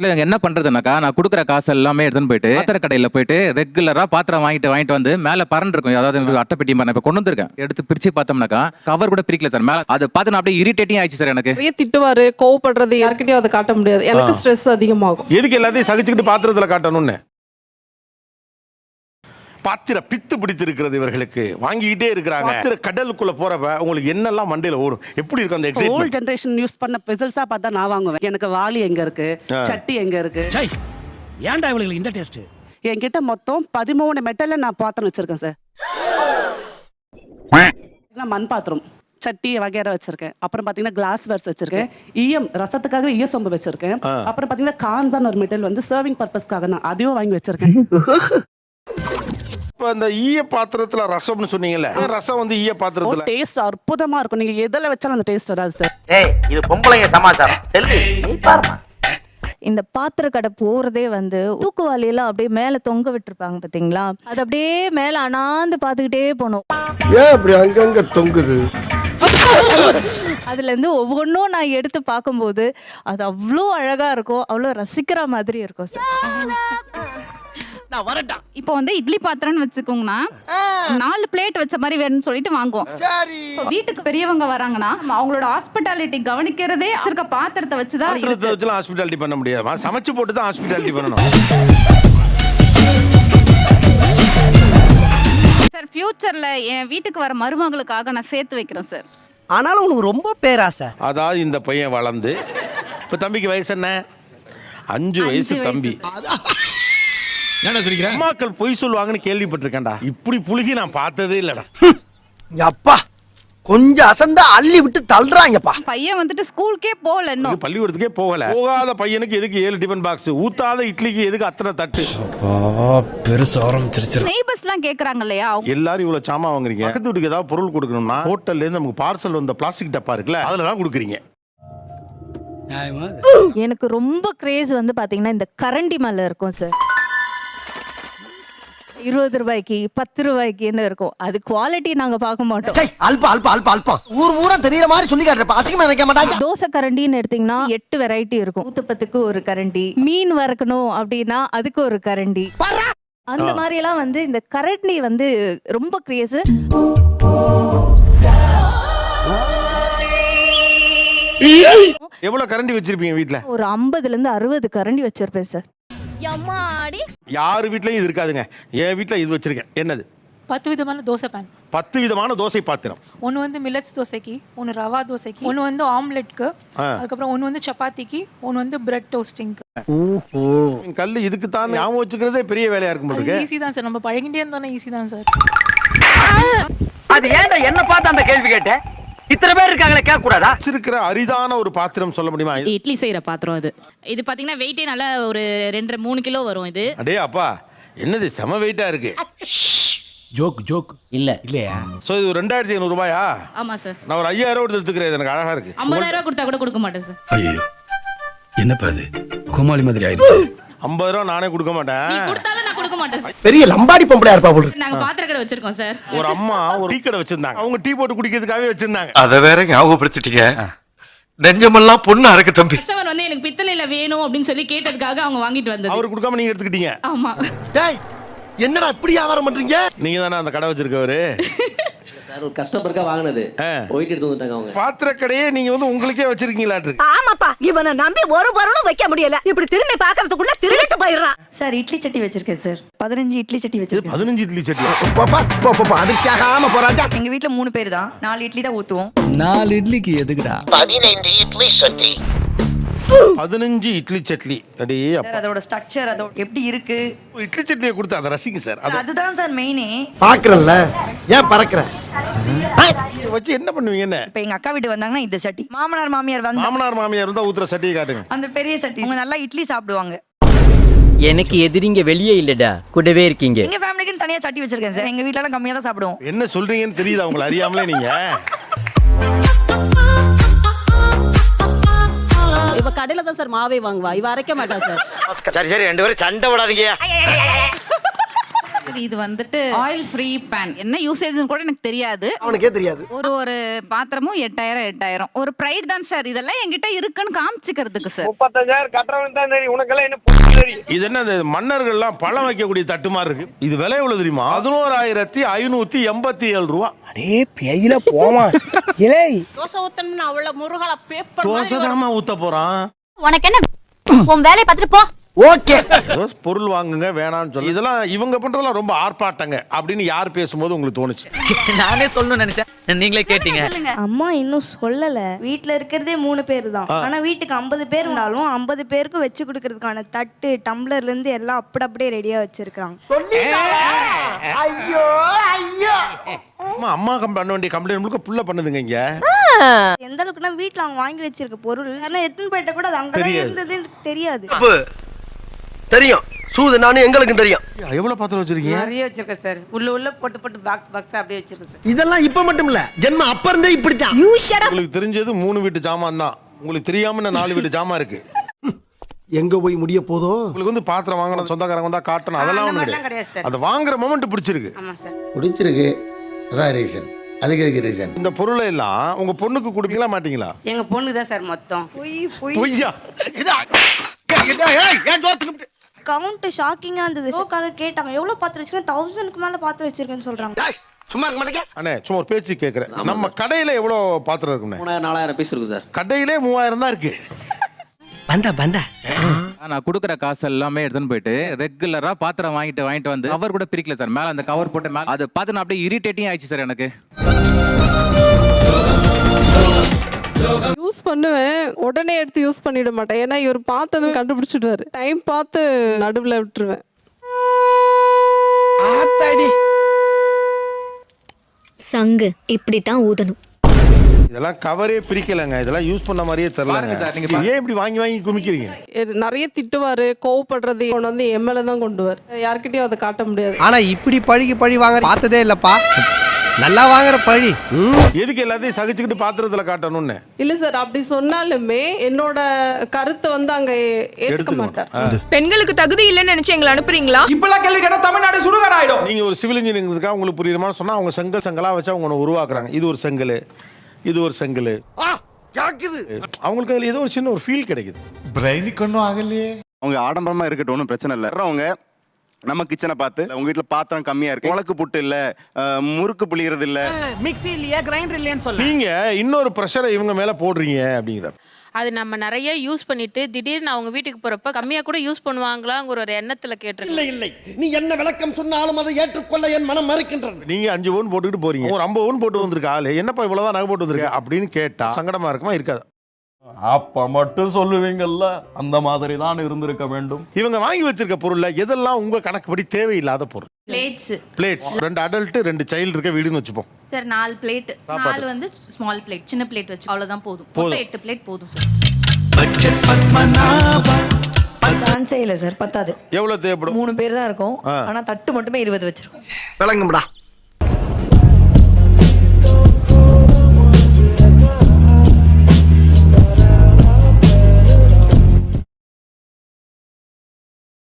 இல்ல இங்க என்ன பண்றதுனாக்கா நான் கொடுக்குற காசு எல்லாமே எடுத்துன்னு போயிட்டு பாத்திர கடையில போயிட்டு ரெகுலரா பாத்திரம் வாங்கிட்டு வாங்கிட்டு வந்து மேல பறந்து இருக்கும். அதாவது அட்டைப்பெட்டி மாதிரி இப்ப கொண்டு வந்திருக்கேன். எடுத்து பிரிச்சு பார்த்தோம்னாக்கா கவர் கூட பிரிக்கல சார். மேல அதை பார்த்து நான் அப்படியே இரிட்டேட்டிங் ஆயிடுச்சு சார் எனக்கு. நிறைய திட்டுவாரு கோவப்படுறது யார்கிட்டயும் அதை காட்ட முடியாது. எனக்கு ஸ்ட்ரெஸ் அதிகமாகும். எதுக்கு எல்லாத்தையும் சகிச்சுக்கிட்டு பாத்திரத்துல காட்டணும்னு? பாத்திர பித்து பிடித்திருக்கிறது இவர்களுக்கு. வாங்கிக்கிட்டே இருக்கிறாங்க. பாத்திர கடலுக்குள்ள போறப்ப உங்களுக்கு என்னெல்லாம் மண்டையில ஓடும்? எப்படி இருக்கும் அந்த ஓல்ட் எக்ஸைட்மெண்ட் ஜெனரேஷன் யூஸ் பண்ண பெசல்ஸா பார்த்தா நான் வாங்குவேன். எனக்கு வாளி எங்க இருக்கு? சட்டி எங்க இருக்கு? சை ஏன்டா இவளுக்கு இந்த டேஸ்ட் என்கிட்ட மொத்தம் பதிமூணு மெட்டல்ல நான் பாத்திரம் வச்சிருக்கேன் சார் மண் பாத்திரம் சட்டி வகையற வச்சிருக்கேன். அப்புறம் பாத்தீங்கன்னா கிளாஸ் வேர்ஸ் வச்சிருக்கேன். ஈயம் ரசத்துக்காக ஈய சொம்பு வச்சிருக்கேன். அப்புறம் பாத்தீங்கன்னா கான்சான் ஒரு மெட்டல் வந்து சர்விங் பர்பஸ்க்காக நான் அதையும் வாங்கி வச்சிருக்கேன். இப்ப இந்த ஈய பாத்திரத்துல ரசம்னு சொன்னீங்கல்ல ரசம் வந்து ஈய பாத்திரத்துல? டேஸ்ட் அற்புதமா இருக்கும். நீங்க எதுல வச்சாலும் அந்த டேஸ்ட் வராது சார் ஏய் இது பொம்பளைங்க சமாச்சாரம். செல்வி நீ பாருமா. இந்த பாத்திர கடை போறதே வந்து தூக்குவாளியெல்லாம் அப்படியே மேல தொங்க விட்டுருப்பாங்க பாத்தீங்களா? அது அப்படியே மேல அனாந்து பாத்துக்கிட்டே போனோம் ஏன் அப்படி அங்கங்க தொங்குது? அதுல இருந்து ஒவ்வொன்றும் நான் எடுத்து பார்க்கும்போது அது அவ்வளோ அழகா இருக்கும். அவ்வளோ ரசிக்கிற மாதிரி இருக்கும் சார் நான் வரட்டா. இப்போ வந்து இட்லி பாத்திரம்னு வச்சுக்கோங்கண்ணா. நாலு பிளேட் வச்ச மாதிரி வேணும்னு சொல்லிட்டு வாங்குவோம். இப்போ வீட்டுக்கு பெரியவங்க வராங்கன்னா அவங்களோட ஹாஸ்பிட்டாலிட்டி கவனிக்கிறதே இருக்க பாத்திரத்தை வச்சுதான் பாத்திரத்தை இருக்கு. வச்சுலாம் ஹாஸ்பிட்டாலிட்டி பண்ண முடியாதுமா? சமைச்சு போட்டு தான் ஹாஸ்பிட்டாலிட்டி பண்ணணும் சார் ஃபியூச்சர்ல என் வீட்டுக்கு வர மருமகளுக்காக நான் சேர்த்து வைக்கிறேன் சார் ஆனாலும் உனக்கு ரொம்ப பேராசை அதாவது இந்த பையன் வளர்ந்து இப்ப தம்பிக்கு வயசு என்ன? அஞ்சு வயசு வயசு தம்பி அம்மாக்கள் பொய் சொல்லுவாங்கன்னு கேள்விப்பட்டிருக்கேன்டா. இப்படி புழுகி நான் பார்த்ததே இல்லடா. அப்பா கொஞ்சம் அசந்தா அள்ளி விட்டு தள்ளுறாங்கப்பா. பையன் வந்துட்டு ஸ்கூலுக்கே போகல இன்னும். பள்ளிக்கூடத்துக்கே போகல. போகாத பையனுக்கு எதுக்கு ஏழு டிஃபன் பாக்ஸ் ஊத்தாத இட்லிக்கு எதுக்கு அத்தனை தட்டு? பெருசு ஆரம்பிச்சிருச்சு நெய்பர்ஸ்லாம் கேக்குறாங்க இல்லையா எல்லாரும் இவ்வளவு சாமான் வாங்குறீங்க. பக்கத்து வீட்டுக்கு ஏதாவது பொருள் கொடுக்கணும்னா ஹோட்டல்ல இருந்து நமக்கு பார்சல் வந்த பிளாஸ்டிக் டப்பா இருக்குல்ல அதுல தான் கொடுக்குறீங்க. எனக்கு ரொம்ப கிரேஸ் வந்து பாத்தீங்கன்னா இந்த கரண்டி மேல இருக்கும் சார் இருபது ரூபாய்க்கு பத்து ரூபாய்க்குன்னு இருக்கும். அது குவாலிட்டி நாங்க பார்க்க மாட்டோம். அல்ப அல்ப அல்ப அல்பம் ஊர் ஊரா தெரியற மாதிரி சொல்லி காட்டுறப்ப அசிங்கமா நினைக்க மாட்டாங்க. தோசை கரண்டின்னு எடுத்தீங்கன்னா எட்டு வெரைட்டி இருக்கும். ஊத்தப்பத்துக்கு ஒரு கரண்டி. மீன் வறுக்கணும் அப்படின்னா அதுக்கு ஒரு கரண்டி. அந்த மாதிரி எல்லாம் வந்து இந்த கரண்டி வந்து ரொம்ப கிரேஸ் எவ்வளவு கரண்டி வச்சிருப்பீங்க வீட்ல? ஒரு ஐம்பதுல இருந்து அறுபது கரண்டி வச்சிருப்பேன் சார் யாரு வீட்லயும் இது இருக்காதுங்க. என் வீட்ல இது வச்சிருக்கேன். என்னது? பத்து விதமான தோசை பேன் பத்து விதமான தோசை பாத்திரம். ஒன்று வந்து மில்லட்ஸ் தோசைக்கு ஒன்று ரவா தோசைக்கு ஒன்று வந்து ஆம்லெட்க்கு. அதுக்கப்புறம் ஒன்று வந்து சப்பாத்திக்கு ஒன்று வந்து பிரெட் டோஸ்டிங்க்கு கல்லு இதுக்கு தான் ஞாபகம் வச்சுக்கிறதே பெரிய வேலையா இருக்கும் போல ஈஸி தான் சார். நம்ம பழகிட்டே இருந்தோம்னா ஈஸி தான் சார். அது ஏன்டா என்ன பார்த்து அந்த கேள்வி கேட்ட? இத்தனை பேர் இருக்காங்களே கேட்க கூடாதா வச்சிருக்கிற அரிதான ஒரு பாத்திரம் சொல்ல முடியுமா? இட்லி செய்யற பாத்திரம் அது. இது பாத்தீங்கன்னா வெயிட்டே நல்லா ஒரு ரெண்டரை மூணு கிலோ வரும் இது. அடே அப்பா என்னது செம வெயிட்டா இருக்கு? Joke joke. இல்ல. இல்லையா? சோ இது ஒரு ரெண்டாயிரத்தி ஐநூறு ரூபாயா? ஆமா சார் நான் ஒரு ஐயாயிரம் ரூபாய் எடுத்துக்கிறேன் எனக்கு அழகா இருக்கு. ஐம்பதாயிரம் ரூபாய் கொடுத்தா கூட கொடுக்க மாட்டேன் சார் ஐயோ என்னப்பா அது கோமாளி மாதிரி ஆயிடுச்சு. ஐம்பது ரூபா நானே கொடுக்க மாட்டேன். கொடுக்க மாட்டேன் சார் பெரிய லம்பாடி பொம்பளையா இருப்பா போல நாங்க பாத்திர கடை வச்சிருக்கோம் சார் ஒரு அம்மா ஒரு டீ கடை வச்சிருந்தாங்க. அவங்க டீ போட்டு குடிக்கிறதுக்காகவே வச்சிருந்தாங்க. அத வேற ஞாபகப்படுத்திட்டீங்க. நெஞ்சமெல்லாம் பொண்ணு அறக்கு தம்பி. கஸ்டமர் வந்து எனக்கு பித்தளையில வேணும் அப்படின்னு சொல்லி கேட்டதுக்காக அவங்க வாங்கிட்டு வந்தது. அவரு கொடுக்காம நீங்க எடுத்துக்கிட்டீங்க. ஆமா. டேய் என்னடா இப்படி வியாபாரம் பண்றீங்க? நீங்க தானே அந்த கடை வச்சிருக்கவரு? சார் ஒரு கஸ்டமருக்கா வாங்கினது. ஆ. போயிட்டு எடுத்து வந்துட்டாங்க அவங்க. பாத்திர கடையே நீங்க வந்து உங்களுக்கே வச்சிருக்கீங்களாட்டு இருக்கு. ஆமாப்பா இவனை நம்பி ஒரு பொருளும் வைக்க முடியல. இப்படி திரும்பி பாக்குறதுக்குள்ள திருவிட்டு போயிடுறான். சார் இட்லி சட்டி வச்சிருக்கேன் சார். பதினஞ்சு இட்லி சட்டி இது பதினஞ்சு இட்லி சட்டி போறாங்க எங்க மூணு பேர் தான். நாலு இட்லி தான் ஊத்துவோம். நாலு இட்லிக்கு எதுக்குடா? பதினைந்து இட்லி சட்டி. பதினஞ்சு இட்லி சட்லி. அடே அப்பா. அதோட ஸ்ட்ரக்சர் அதோட எப்படி இருக்கு? இட்லி சட்லியை கொடுத்து அதை ரசிங்க சார். அதை அதுதான் சார் மெயினே பாக்குறல்ல ஏன் பறக்குற? வச்சு என்ன பண்ணுவீங்க என்ன? இப்ப எங்க அக்கா வீட்டு வந்தாங்கன்னா இந்த சட்டி. மாமனார் மாமியார் வந்து மாமனார் மாமியார் இருந்தா ஊத்துற சட்டியை காட்டுங்க. அந்த பெரிய சட்டி. அவங்க நல்லா இட்லி சாப்பிடுவாங்க. எனக்கு எதிரிங்க வெளியே இல்லடா. கூடவே இருக்கீங்க. எங்க ஃபேமிலிக்குன்னு தனியா சட்டி வச்சிருக்கேன் சார். எங்க வீட்ல எல்லாம் கம்மியா தான் சாப்பிடுவோம். என்ன சொல்றீங்கன்னு தெரியுது? அவங்கள அறியாமலே நீங்க. இவ கடையில தான் சார் மாவே வாங்குவா. இவ அரைக்க மாட்டா சார். சரி சரி ரெண்டு பேரும் சண்டை விடாதீங்க இது வந்துட்டு ஆயில் ஃப்ரீ பேன் என்ன யூசேஜ்னு கூட எனக்கு தெரியாது. அவனுக்கே தெரியாது. ஒரு ஒரு பாத்திரமும் எட்டாயிரம் எட்டாயிரம். ஒரு ப்ரைட் தான் சார் இதெல்லாம் என்கிட்ட இருக்குன்னு காமிச்சுக்கிறதுக்கு சார் முப்பத்தஞ்சாயிரம் கட்டுறவன் தான் தெரியும். உனக்கெல்லாம் என்ன தெரியும்? இது என்ன இந்த மன்னர்கள்லாம் பழம் வைக்கக்கூடிய தட்டு மாதிரி இருக்கு? இது விலை எவ்வளவு தெரியுமா? பதினோராயிரத்தி ஐநூத்தி எண்பத்தி ஏழு ரூபா. அடே பேயில போமா. இலே. தோசை ஊத்தணும்னு அவ்வளவு முருகல பேப்பர் தோசை தானமா ஊத்த போறான். உனக்கு என்ன? உன் வேலையை பார்த்துட்டு போ. ஓகே. பொருள் வாங்குங்க வேணாம்னு சொல்லி. இதெல்லாம் இவங்க பண்றதெல்லாம் ரொம்ப ஆர்ப்பாட்டங்க அப்படின்னு யார் பேசும்போது உங்களுக்கு தோணுச்சு? நானே சொல்லணும்னு நினைச்சேன். நீங்களே கேட்டீங்க. அம்மா இன்னும் சொல்லல. வீட்ல இருக்கிறதே மூணு பேர் தான். ஆனா வீட்டுக்கு ஐம்பது பேர் இருந்தாலும் ஐம்பது பேருக்கு வச்சு கொடுக்கறதுக்கான தட்டு டம்ளர்ல இருந்து எல்லாம் அப்படி அப்படியே ரெடியா வச்சிருக்காங்க அம்மா அம்மா கம் பண்ண வேண்டிய கம்ப்ளைண்ட் முழுக்க புள்ள பண்ணுதுங்க இங்க. எந்த அளவுக்குன்னா வீட்ல அவங்க வாங்கி வச்சிருக்க பொருள் யாரும் எடுத்துன்னு போயிட்ட கூட அது அங்கதான். இருந்ததுன்னு தெரியாது. தெரியும். சூது நானும் எங்களுக்கும் தெரியும். எவ்வளவு பாத்திரம் வச்சிருக்கீங்க? நிறைய வச்சிருக்கேன் சார். உள்ள உள்ள போட்டு போட்டு பாக்ஸ் பாக்ஸ் அப்படியே வச்சிருக்கேன் சார். இதெல்லாம் இப்ப மட்டும் இல்ல. ஜென்ம அப்ப இருந்தே இப்படித்தான். உங்களுக்கு தெரிஞ்சது மூணு வீட்டு ஜாமான் தான். உங்களுக்கு தெரியாம இன்னும் நாலு வீட்டு ஜாமான் இருக்கு. எங்க போய் முடிய போதோ? உங்களுக்கு வந்து பாத்திரம் வாங்கணும் சொந்தக்காரங்க வந்தா காட்டணும். அதெல்லாம் ஒண்ணு கிடையாது. அதை வாங்குற மொமெண்ட் பிடிச்சிருக்கு. ஆமா சார். பிடிச்சிருக்கு. அதான் ரீசன் அதுக்கு எதுக்கு ரீசன் இந்த பொருளை எல்லாம் உங்க பொண்ணுக்கு கொடுப்பீங்களா மாட்டீங்களா? எங்க பொண்ணுக்கு தான் சார் மொத்தம். பொய் பொய் பொய்யா கவுண்ட் ஷாக்கிங்கா இருந்தது. ஷோக்காக கேட்டாங்க. எவ்வளவு பாத்திரம் வச்சிருக்கேன் தௌசண்ட்க்கு மேல பாத்திரம் வச்சிருக்கேன்னு சொல்றாங்க. சும்மா இருக்க மாட்டேங்க. அண்ணே சும்மா ஒரு பேச்சு கேட்கறேன் நம்ம கடையில எவ்வளவு பாத்திரம் இருக்குண்ணே மூணாயிரம் நாலாயிரம் பீஸ் இருக்கு சார் கடையிலே மூவாயிரம் தான் இருக்கு. வந்தா வந்தா. நான் கொடுக்குற காசு எல்லாமே எடுத்துன்னு போயிட்டு ரெகுலரா பாத்திரம் வாங்கிட்டு வாங்கிட்டு வந்து கவர் கூட பிரிக்கல சார் மேல அந்த கவர் போட்டு மேல அது பார்த்து நான் அப்படியே இரிட்டேட்டிங் ஆயிடுச்சு சார் எனக்கு. யூஸ் பண்ணுவேன். உடனே எடுத்து யூஸ் பண்ணிட மாட்டேன். ஏன்னா இவர் பார்த்ததும் கண்டுபிடிச்சிடுவாரு. டைம் பார்த்து நடுவுல விட்டுருவேன். சங்கு இப்படித்தான் ஊதணும். இதெல்லாம் கவரே பிரிக்கலங்க. இதெல்லாம் யூஸ் பண்ண மாதிரியே பாருங்க சார், நீங்க தெரியல பாருங்க. ஏன் இப்படி வாங்கி வாங்கி குமிக்கிறீங்க? நிறைய திட்டுவாரு. கோவப்படுறது கொண்டு வந்து எம்எல்ஏ தான் கொண்டு வர யார்கிட்டயும் அதை காட்ட முடியாது. ஆனா இப்படி பழிக்கு பழி வாங்க பார்த்ததே இல்லப்பா. நல்லா வாங்குற பழி. எதுக்கு எல்லாத்தையும் சகிச்சுக்கிட்டு பாத்திரத்துல காட்டணும்னு? இல்ல சார் அப்படி சொன்னாலுமே என்னோட கருத்தை வந்து அங்க ஏத்துக்க மாட்டார். மாட்டேன். பெண்களுக்கு தகுதி இல்லைன்னு நினைச்சு எங்களை அனுப்புறீங்களா? இப்பெல்லாம் கேள்வி கேட்டா தமிழ்நாடு சுடுகாடு ஆயிடும் நீங்க ஒரு சிவில் இன்ஜினியரிங்காக உங்களுக்கு புரியுற மாதிரி சொன்னா அவங்க செங்கல் செங்கலா வச்சு அவங்க உருவாக்குறாங்க. இது ஒரு செங்கல் இது ஒரு செங்கல். யாக்குது அவங்களுக்கு அதுல ஏதோ ஒரு சின்ன ஒரு ஃபீல் கிடைக்குது. பிரெயினுக்கு ஒன்றும் ஆகலையே. அவங்க ஆடம்பரமா இருக்கட்டும் ஒன்றும் பிரச்சனை இல்லை. அவங்க நம்ம கிச்சனை பார்த்து உங்க வீட்டுல பாத்திரம் கம்மியா இருக்கு முளக்கு புட்டு இல்ல முறுக்கு புளியறது இல்ல. மிக்ஸி இல்லையா கிரைண்டர் இல்லையான்னு சொல்ல. நீங்க இன்னொரு ப்ரெஷரை இவங்க மேல போடுறீங்க அப்படிங்கிற. அது நம்ம நிறைய யூஸ் பண்ணிட்டு திடீர்னு அவங்க வீட்டுக்கு போறப்ப கம்மியா கூட யூஸ் பண்ணுவாங்களாங்கிற ஒரு எண்ணத்துல கேட்டிருக்கேன். இல்லை இல்லை. நீ என்ன விளக்கம் சொன்னாலும் அதை ஏற்றுக்கொள்ள என் மனம் மறுக்கின்றது. நீங்க அஞ்சு ஓன் போட்டுக்கிட்டு போறீங்க. ஒரு ஐம்பது ஓன் போட்டு வந்திருக்க ஆளு. என்னப்பா இவ்வளவுதான் நகை போட்டு வந்திருக்க? அப்படின்னு கேட்டா சங்கடமா இருக்குமா இருக்காது? அப்ப மட்டும் சொல்லுவீங்கல்ல அந்த மாதிரி தான் இருந்திருக்க வேண்டும். இவங்க வாங்கி வச்சிருக்க பொருள்ல எதெல்லாம் உங்க கணக்குப்படி தேவையில்லாத பொருள்? பிளேட்ஸ் பிளேட்ஸ் ரெண்டு அடல்ட் ரெண்டு சைல்டு இருக்க வீடுன்னு வச்சுப்போம். சார் நாலு பிளேட். நாலு வந்து ஸ்மால் பிளேட் சின்ன பிளேட் வச்சு. அவ்வளவுதான் போதும். போதும். எட்டு பிளேட் போதும் சார் சான்ஸே இல்ல சார் பத்தாது. எவ்வளவு தேவைப்படும்? மூணு பேர் தான் இருக்கும். ஆனா தட்டு மட்டுமே இருபது வச்சிருக்கோம். விளங்கும்டா.